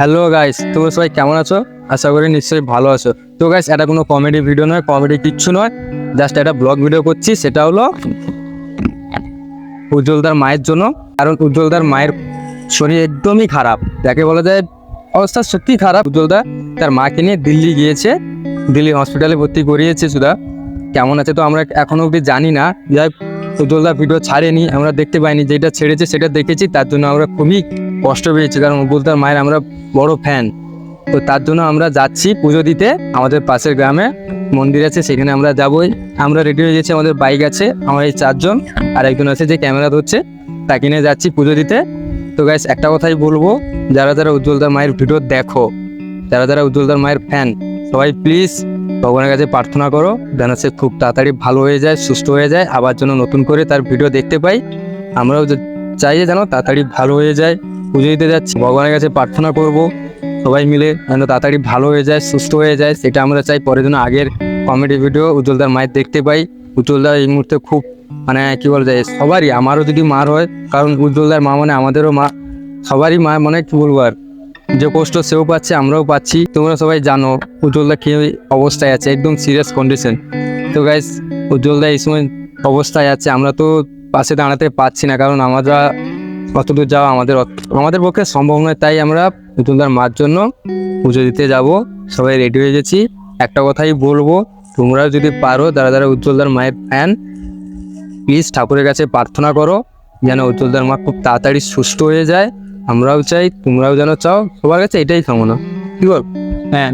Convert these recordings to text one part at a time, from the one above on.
Hello guys তোমরা সবাই কেমন আছো? আশা করি নিশ্চয়ই ভালো আছো। তো গাইস এটা কোনো কমেডি ভিডিও নয় কমেডি কিচ্ছু নয়। জাস্ট একটা ব্লগ ভিডিও করছি, সেটা হলো উজ্জ্বলদার মায়ের জন্য। কারণ উজ্জ্বলদার মায়ের শরীর একদমই খারাপ। যাকে বলা যায় অবস্থা সত্যি খারাপ। উজ্জ্বলদা তার মাকে নিয়ে দিল্লি গিয়েছে। দিল্লি হসপিটালে ভর্তি করিয়েছে সুধা কেমন আছে তো আমরা এখনও অবধি জানি না। যাই উজ্জ্বলদার ভিডিও ছাড়েনি। আমরা দেখতে পাইনি যেটা ছেড়েছে, সেটা দেখেছি। তার জন্য আমরা খুবই কষ্ট পেয়েছি, কারণ উজ্জ্বলদার মায়ের আমরা বড় ফ্যান তো তার জন্য আমরা যাচ্ছি পুজো দিতে। আমাদের পাশের গ্রামে মন্দির আছে, সেখানে আমরা যাবই। আমরা রেডি হয়ে গেছি, আমাদের বাইক আছে, আমার এই চারজন, আর একজন আছে যে ক্যামেরা ধরছে, তাকে নিয়ে যাচ্ছি পুজো দিতে। তো গাইস একটা কথাই বলব, যারা যারা উজ্জ্বলদার মায়ের ভিডিও দেখো, যারা যারা উজ্জ্বলদার মায়ের ফ্যান সবাই প্লিজ ভগবানের কাছে প্রার্থনা করো, যেন সে খুব তাড়াতাড়ি ভালো হয়ে যায়, সুস্থ হয়ে যায়, আবার যেন নতুন করে তার ভিডিও দেখতে পাই। আমরাও চাই যেন তাড়াতাড়ি ভালো হয়ে যায়। পুজো দিতে যাচ্ছি। ভগবানের কাছে প্রার্থনা করব। সবাই মিলে যেন তাড়াতাড়ি ভালো হয়ে যায়, সুস্থ হয়ে যায়। সেটা আমরা চাই। পরের জন্য আগের কমেডি ভিডিও উজ্জ্বলদার মায়ের দেখতে পাই। উজ্জ্বলদার এই মুহূর্তে খুব মানে কি বলা যায়, সবারই, আমারও যদি মার হয়, কারণ উজ্জ্বলদার মা মানে আমাদেরও মা। সবারই মা মানে কি বলব আর? যে কষ্ট সেও পাচ্ছে, আমরাও পাচ্ছি। তোমরা সবাই জানো উজ্জ্বলদা কি অবস্থায় আছে, একদম সিরিয়াস কন্ডিশন তো গাইস উজ্জ্বলদা এই সময় অবস্থায় আছে। আমরা তো পাশে দাঁড়াতে পারছি না, কারণ আমরা কতদূর যাওয়া আমাদের আমাদের পক্ষে সম্ভব নয়। তাই আমরা উজ্জ্বলদার মার জন্য পুজো দিতে যাব। সবাই রেডি হয়ে গেছি। একটা কথাই বলব তোমরাও যদি পারো যারা যারা উজ্জ্বলদার মায়ের ফ্যান প্লিজ ঠাকুরের কাছে প্রার্থনা করো যেন উজ্জ্বলদার মা খুব তাড়াতাড়ি সুস্থ হয়ে যায়। আমরাও চাই তোমরাও যেন চাও। সবার কাছে এটাই কামনা। কি বল? হ্যাঁ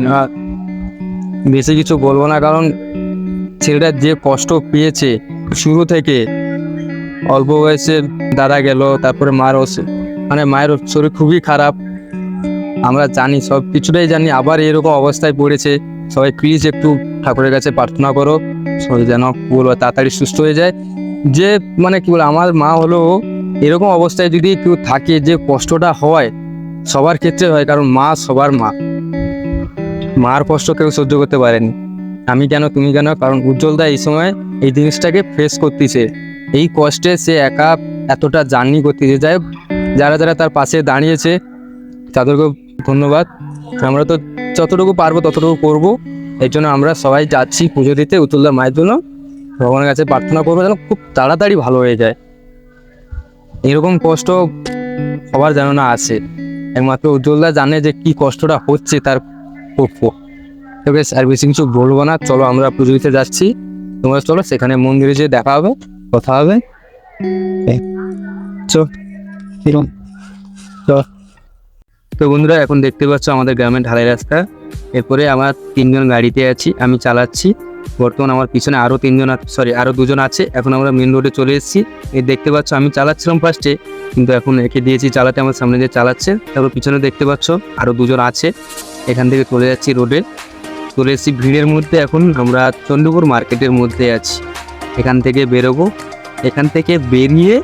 বেশি কিছু বলব না কারণ ছেলেটা যে কষ্ট পেয়েছে শুরু থেকে অল্প বয়সে দাদা গেল, তারপরে মার মানে মায়ের শরীর খুবই খারাপ। আমরা জানি, সব কিছুটাই জানি। আবার এরকম অবস্থায় পড়েছে। সবাই প্লিজ একটু ঠাকুরের কাছে প্রার্থনা করো। যেন বলব, তাড়াতাড়ি সুস্থ হয়ে যায়। যে মানে কি বলব আমার মা হলো, এরকম অবস্থায় যদি কেউ থাকে, যে কষ্টটা হয়, সবার ক্ষেত্রে হয়, কারণ মা সবার মা। মার কষ্ট কেউ সহ্য করতে পারেনি। আমি কেন, তুমি কেন? কারণ উজ্জ্বলদা এই সময় এই জিনিসটাকে ফেস করতেছে। এই কষ্টে সে একা এতটা জার্নি করতেছে যাই হোক, যারা যারা তার পাশে দাঁড়িয়েছে তাদেরকেও ধন্যবাদ। আমরা তো যতটুকু পারব ততটুকু করব। এই জন্য আমরা সবাই যাচ্ছি পুজো দিতে উজ্জ্বলদার মায়ের জন্য। ভগবানের কাছে প্রার্থনা করব যেন খুব তাড়াতাড়ি ভালো হয়ে যায়। এরকম কষ্ট সবার যেন না আসে। একমাত্র উজ্জ্বলদা জানে যে কি কষ্টটা হচ্ছে তার পক্ষ। বেশি কিছু বলব না। চলো আমরা পুজো দিতে যাচ্ছি। তোমরা চলো সেখানে মন্দিরে যেয়ে দেখা হবে। কথা হবে। চো এরকম চল তো বন্ধুরা, এখন দেখতে পাচ্ছ আমাদের গ্রামের ঢালাই রাস্তা। এরপরে আমার তিনজন গাড়িতে আছি, আমি চালাচ্ছি। বর্তমান আমার পিছনে আরও তিনজন সরি আরও দুজন আছে। এখন আমরা মেন রোডে চলে এসেছি। এই দেখতে পাচ্ছ, আমি চালাচ্ছিলাম ফার্স্টে কিন্তু এখন একে দিয়েছি চালাতে, আমার সামনে যে চালাচ্ছে, তারপর পিছনে দেখতে পাচ্ছ আরও দুজন আছে। এখান থেকে চলে যাচ্ছি রোডে চলে এসেছি ভিড়ের মধ্যে, এখন আমরা চন্ডীপুর মার্কেটের মধ্যে আছি। এখান থেকে বেরোবো। এখান থেকে বেরিয়ে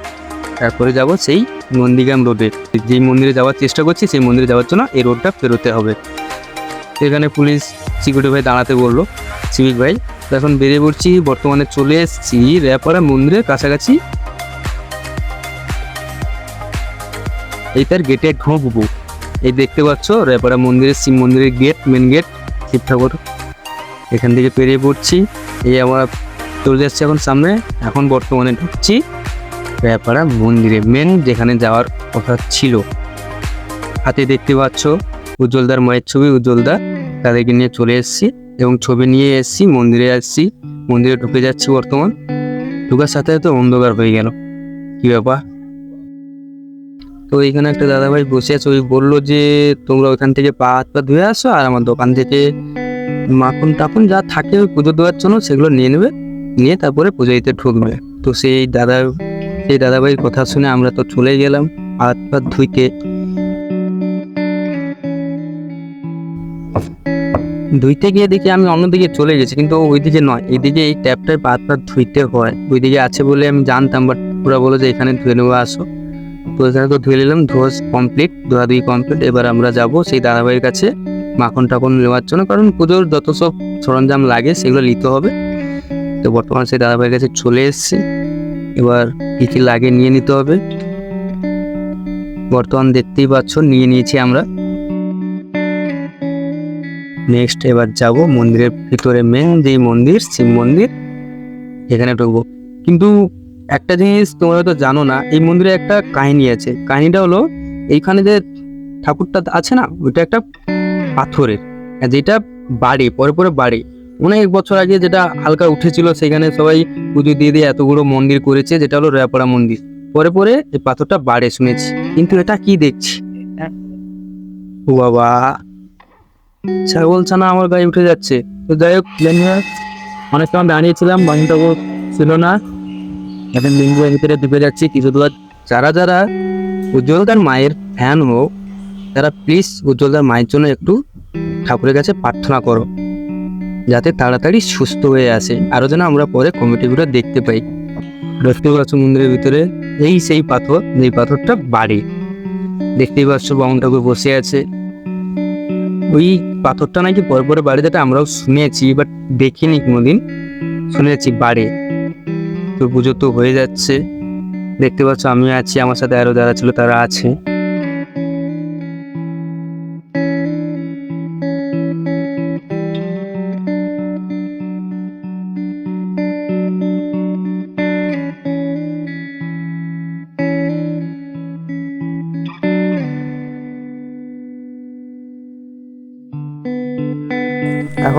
তারপরে যাব সেই নন্দীগ্রাম রোডে। যেই মন্দিরে যাওয়ার চেষ্টা করছি, সেই মন্দিরে যাওয়ার জন্য এই রোডটা পেরোতে হবে। এখানে পুলিশ সিকিউরিটি ভাই দাঁড়াতে বলল। সিভিক ভাই, তো এখন বেরিয়ে পড়ছি, বর্তমানে চলে এসেছি রেপাড়া মন্দিরের কাছাকাছি। এই তার গেটে ঢুকবো। এই দেখতে পাচ্ছ রেপাড়া মন্দিরের শিব মন্দিরের গেট মেন গেট শিব ঠাকুর। এখান থেকে পেরিয়ে পড়ছি। এই আমরা চলে যাচ্ছি এখন সামনে। এখন বর্তমানে ঢুকছি রেপাড়া মন্দিরে। মেন যেখানে যাওয়ার কথা ছিল। হাতে দেখতে পাচ্ছ উজ্জ্বলদার মায়ের ছবি, উজ্জ্বলদা। তাদেরকে নিয়ে চলে এসেছি এবং ছবি নিয়ে এসেছি, মন্দিরে আসছি। মন্দিরে ঢুকে যাচ্ছি বর্তমান। ঢুকার সাথে সাথে অন্ধকার হয়ে গেল। কি ব্যাপার? তো এখানে একটা দাদাভাই বসে আছে। ওই বলল যে, তোমরা ওইখান থেকে পা হাত পা ধুয়ে আসো আর আমার দোকান থেকে মাখন টাখন যা থাকে ওই পুজো দেওয়ার জন্য সেগুলো নিয়ে নেবে। নিয়ে তারপরে পুজো দিতে ঢুকবে। তো সেই দাদা, সেই দাদাভাইয়ের কথা শুনে আমরা তো চলে গেলাম হাত পাত ধুইতে। ধুইতে গিয়ে দেখি আমি অন্যদিকে চলে গেছি, কিন্তু ওইদিকে নয়, এইদিকে এই ট্যাপটায় পা হাত পা ধুইতে হয়। ওইদিকে আছে বলে আমি জানতাম বাট পুরা বলো যে এখানে ধুয়ে নেব, আসো। তো এখানে তো ধুয়ে নিলাম, ধোয়া কমপ্লিট ধোয়াধুয়ি কমপ্লিট এবার আমরা যাব সেই দাদাভাইয়ের কাছে মাখন টাখন নেওয়ার জন্য, কারণ পুজোর যত সব সরঞ্জাম লাগে সেগুলো নিতে হবে। তো বর্তমানে সেই দাদাভাইয়ের কাছে চলে এসেছি। এবার কী কী লাগে নিয়ে নিতে হবে? বর্তমান দেখতেই পাচ্ছ, নিয়ে নিয়েছি আমরা। নেক্সট এবার যাব মন্দিরের ভিতরে মেন যে মন্দির, শিব মন্দির, এখানে ঢুকবো। কিন্তু একটা জিনিস তোমরা হয়তো জানো না, এই মন্দিরে একটা কাহিনী আছে। কাহিনীটা হলো, এইখানে যে ঠাকুরটা আছে না, ওইটা একটা পাথরের, যেটা বাড়ে, পরে পরে বাড়ে। অনেক বছর আগে যেটা হালকা উঠেছিল, সেখানে সবাই পুজো দিয়ে দিয়ে এতগুলো মন্দির করেছে, যেটা হলো রেয়াপাড়া মন্দির। পরে পরে এই পাথরটা বাড়ে শুনেছি। কিন্তু এটা কি দেখছি? ও বাবা। ছাগল ছানা আমার গায়ে উঠে যাচ্ছে। তো যাই হোক অনেক সময় দাঁড়িয়েছিলাম বাণীটাও ছিল না। এখন লিঙ্গুয়ের ভিতরে ঢুকে যাচ্ছি কিছু দূর যারা যারা উজ্জ্বলদার মায়ের ফ্যান হোক তারা প্লিজ উজ্জ্বলদার মায়ের জন্য একটু ঠাকুরের কাছে প্রার্থনা করো। যাতে তাড়াতাড়ি সুস্থ হয়ে আসে। আরও যেন আমরা পরে কমিটিগুলো দেখতে পাই। দেখতেই পাচ্ছ মন্দিরের ভিতরে এই সেই পাথর, যেই পাথরটা বাড়ে। দেখতেই পাচ্ছ বামন ঠাকুর বসে আছে। ওই পাথরটা নাকি পরে পরে বাড়ি, যেটা আমরাও শুনেছি বাট দেখিনি কোনোদিন। শুনেছি বাড়ে। তো পুজো তো হয়ে যাচ্ছে। দেখতে পাচ্ছ আমি আছি, আমার সাথে আরও যারা ছিল তারা আছে।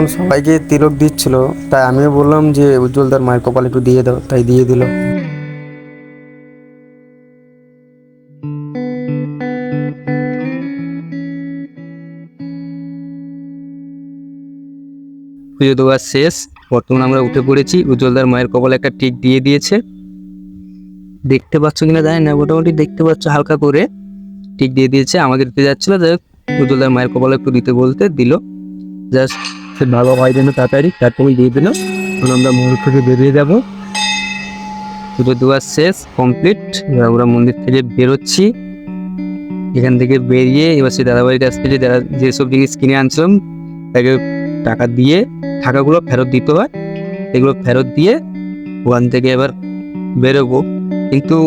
এখন সবাইকে তিলক দিচ্ছিল, তাই আমিও বললাম যে, উজ্জ্বল উজ্জ্বলদার মায়ের কপাল একটু দিয়ে দাও। তাই দিয়ে দিল। পুজো দেওয়া শেষ। বর্তমানে আমরা উঠে পড়েছি। উজ্জ্বলদার মায়ের কপালে একটা টিক দিয়ে দিয়েছে। দেখতে পাচ্ছ কিনা জানি না, মোটামুটি দেখতে পাচ্ছ হালকা করে টিক দিয়ে দিয়েছে। আমাদের দিতে যাচ্ছিল, যাই হোক উজ্জ্বলদার মায়ের কপালে একটু দিতে বলতে দিল। জাস্ট সে ভালো হয় যেন তাড়াতাড়ি। তারপরে দিয়ে দিল। আমরা মন্দির থেকে বেরিয়ে যাব। পুজো দেওয়া শেষ কমপ্লিট আমরা মন্দির থেকে বেরোচ্ছি। এখান থেকে বেরিয়ে এবার সে দাদাবাড়ির কাছ থেকে যারা যেসব জিনিস কিনে আনছিলাম, তাকে টাকা দিয়ে টাকাগুলো ফেরত দিতে হয়। এগুলো ফেরত দিয়ে ওখান থেকে এবার বেরোবো। কিন্তু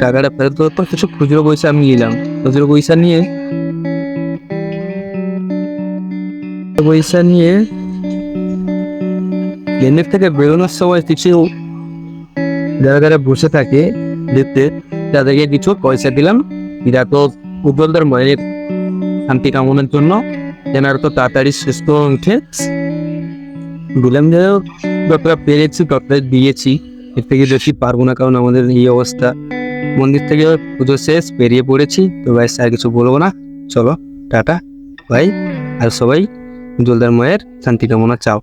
টাকাটা ফেরত দেওয়ার পর কিছু খুচরো পয়সা আমি নিলাম। খুচরো পয়সা নিয়ে পয়সা নিয়ে প্লেনের থেকে বেরোনোর সময় কিছু যারা যারা বসে থাকে, দেখতে। তাদেরকে কিছু পয়সা দিলাম। এটা তো উজ্জ্বলদার মায়ের শান্তি কামনার জন্য। তেনার তো তাড়াতাড়ি সুস্থ উঠে। দিলাম যে যতটা পেরেছি ততটা দিয়েছি। এর থেকে বেশি পারব না, কারণ আমাদের এই অবস্থা। মন্দির থেকে পুজো শেষ, বেরিয়ে পড়েছি। তো ভাই, স্যার কিছু বলব না? চলো, টাটা। ভাই, আর সবাই জলদার মায়ের শান্তি কামনা চাও।